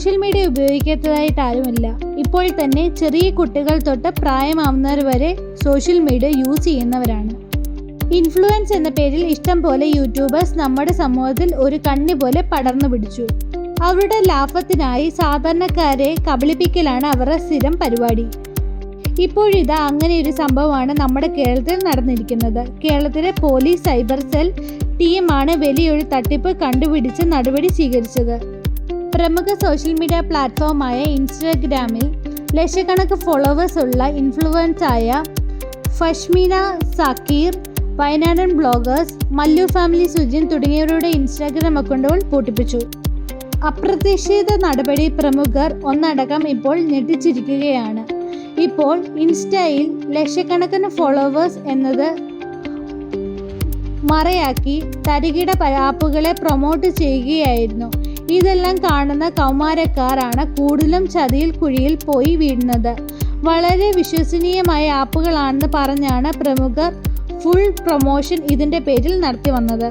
Social media ഉപയോഗിക്കാത്തതായിട്ട് ആരുമില്ല ഇപ്പോൾ തന്നെ ചെറിയ കുട്ടികൾ തൊട്ട് പ്രായമാവുന്നവർ വരെ സോഷ്യൽ മീഡിയ യൂസ് ചെയ്യുന്നവരാണ്. ഇൻഫ്ലുവൻസ് എന്ന പേരിൽ ഇഷ്ടം പോലെ യൂട്യൂബേഴ്സ് നമ്മുടെ സമൂഹത്തിൽ ഒരു കണ്ണി പോലെ പടർന്നു പിടിച്ചു. അവരുടെ ലാഭത്തിനായി സാധാരണക്കാരെ കബളിപ്പിക്കലാണ് അവരുടെ സ്ഥിരം പരിപാടി. ഇപ്പോഴിതാ അങ്ങനെ ഒരു സംഭവമാണ് നമ്മുടെ കേരളത്തിൽ നടന്നിരിക്കുന്നത്. കേരളത്തിലെ പോലീസ് സൈബർ സെൽ ടീമാണ് വലിയൊരു തട്ടിപ്പ് കണ്ടുപിടിച്ച് നടപടി സ്വീകരിച്ചത്. പ്രമുഖ സോഷ്യൽ മീഡിയ പ്ലാറ്റ്ഫോമായ ഇൻസ്റ്റഗ്രാമിൽ ലക്ഷക്കണക്ക് ഫോളോവേഴ്സ് ഉള്ള ആയ ഫഷ്മീന സക്കീർ വയനാടൻ ബ്ലോഗേഴ്സ് മല്ലു ഫാമിലി സുജിൻ തുടങ്ങിയവരുടെ ഇൻസ്റ്റാഗ്രാം അക്കൗണ്ടുകൾ പൂട്ടിപ്പിച്ചു. അപ്രതീക്ഷിത നടപടി പ്രമുഖർ ഒന്നടക്കം ഇപ്പോൾ ഞെട്ടിച്ചിരിക്കുകയാണ്. ഇപ്പോൾ ഇൻസ്റ്റയിൽ ലക്ഷക്കണക്കിന് ഫോളോവേഴ്സ് എന്നത് മറയാക്കി തരികിട ആപ്പുകളെ പ്രൊമോട്ട് ചെയ്യുകയായിരുന്നു. ഇതെല്ലാം കാണുന്ന കൗമാരക്കാരാണ് കൂടുതലും ചതിയിൽ കുഴിയിൽ പോയി വീഴുന്നത്. വളരെ വിശ്വസനീയമായ ആപ്പുകളാണെന്ന് പറഞ്ഞാണ് പ്രമുഖർ ഫുൾ പ്രൊമോഷൻ ഇതിന്റെ പേരിൽ നടത്തി വന്നത്.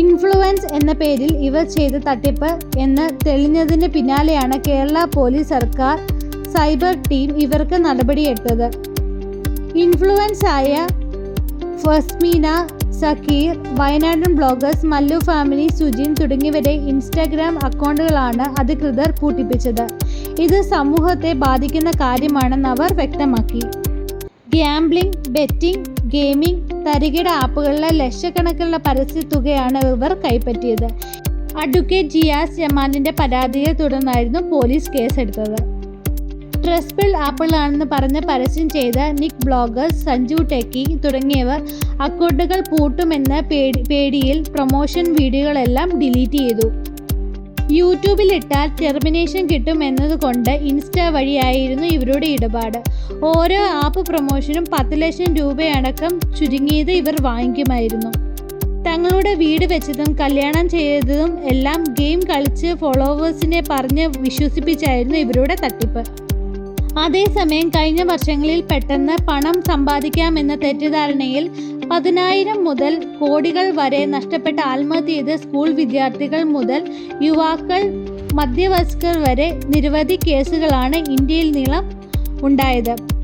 ഇൻഫ്ലുവൻസ് എന്ന പേരിൽ ഇവർ ചെയ്ത തട്ടിപ്പ് എന്ന് തെളിഞ്ഞതിന് പിന്നാലെയാണ് കേരള പോലീസ് സർക്കാർ സൈബർ ടീം ഇവർക്ക് നടപടിയെടുത്തത്. ഇൻഫ്ലുവൻസ് ആയ ഫസ്മീന സക്കീർ വയനാടൻ ബ്ലോഗേഴ്സ് മല്ലു ഫാമിലി സുജിൻ തുടങ്ങിയവരെ ഇൻസ്റ്റാഗ്രാം അക്കൗണ്ടുകളാണ് അധികൃതർ പൂട്ടിപ്പിച്ചത്. ഇത് സമൂഹത്തെ ബാധിക്കുന്ന കാര്യമാണെന്ന് അവർ വ്യക്തമാക്കി. ഗ്യാംബ്ലിംഗ് ബെറ്റിംഗ് ഗെയിമിംഗ് തരികിട ആപ്പുകളിലെ ലക്ഷക്കണക്കിനുള്ള പരസ്യ തുകയാണ് ഇവർ കൈപ്പറ്റിയത്. അഡ്വക്കേറ്റ് ജിയാസ് ജമാലിന്റെ പരാതിയെ തുടർന്നായിരുന്നു പോലീസ് കേസെടുത്തത്. ട്രസ്പിൾ ആപ്പിളാണെന്ന് പറഞ്ഞ് പരസ്യം ചെയ്ത നിക് ബ്ലോഗേഴ്സ് സഞ്ജു ടെക്കി തുടങ്ങിയവർ അക്കൗണ്ടുകൾ പൂട്ടുമെന്ന പേടി പേടിയിൽ പ്രൊമോഷൻ വീഡിയോകളെല്ലാം ഡിലീറ്റ് ചെയ്തു. യൂട്യൂബിലിട്ടാൽ ടെർമിനേഷൻ കിട്ടും എന്നതുകൊണ്ട് ഇൻസ്റ്റ വഴിയായിരുന്നു ഇവരുടെ ഇടപാട്. ഓരോ ആപ്പ് പ്രൊമോഷനും പത്ത് ലക്ഷം രൂപയടക്കം ചുരുങ്ങിയത് ഇവർ വാങ്ങിക്കുമായിരുന്നു. തങ്ങളുടെ വീട് വെച്ചതും കല്യാണം ചെയ്തതും എല്ലാം ഗെയിം കളിച്ച് ഫോളോവേഴ്സിനെ പറഞ്ഞ് വിശ്വസിപ്പിച്ചായിരുന്നു ഇവരുടെ തട്ടിപ്പ്. അതേസമയം കഴിഞ്ഞ വർഷങ്ങളിൽ പെട്ടെന്ന് പണം സമ്പാദിക്കാമെന്ന തെറ്റിദ്ധാരണയിൽ പതിനായിരം മുതൽ കോടികൾ വരെ നഷ്ടപ്പെട്ട ആത്മഹത്യ സ്കൂൾ വിദ്യാർത്ഥികൾ മുതൽ യുവാക്കൾ മധ്യവയസ്കർ വരെ നിരവധി കേസുകളാണ് ഇന്ത്യയിൽ നീളം ഉണ്ടായത്.